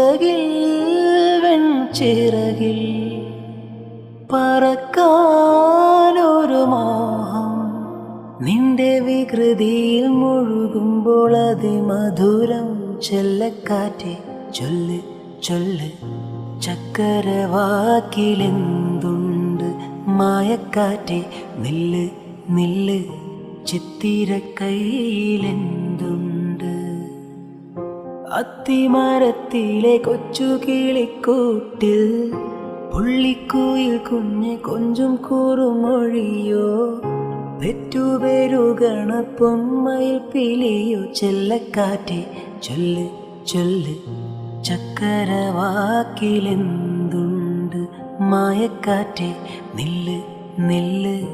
ചിറകിൽ വെൺചിറകിൽ പറക്കാനൊരു മോഹം. നിന്റെ വികൃതിയിൽ മുഴുകുമ്പോൾ അതിമധുരം ചെല്ലക്കാറ്റെ. ചൊല്ല് ചൊല്ല് ചക്കരവാക്കിലെന്തുണ്ട് മായക്കാറ്റി? നില്ല് നില്ല് ചിത്തിര കയ്യിലെന്തുണ്ട് അത്തിമരത്തിലെ കൊച്ചു കിളിക്കൂട്ടിൽ പുള്ളിക്കുയിൽ കുഞ്ഞ് കൊഞ്ചും കൂറുമൊഴിയോ? പെറ്റുപെരുകണ പൊന്മയിൽ പിലിയോ? ചെല്ലക്കാറ്റെ ചൊല്ല് ചൊല്ല് ചക്കരവാക്കിലെന്തുണ്ട്? മായക്കാറ്റെ നില്ല് നില്ല്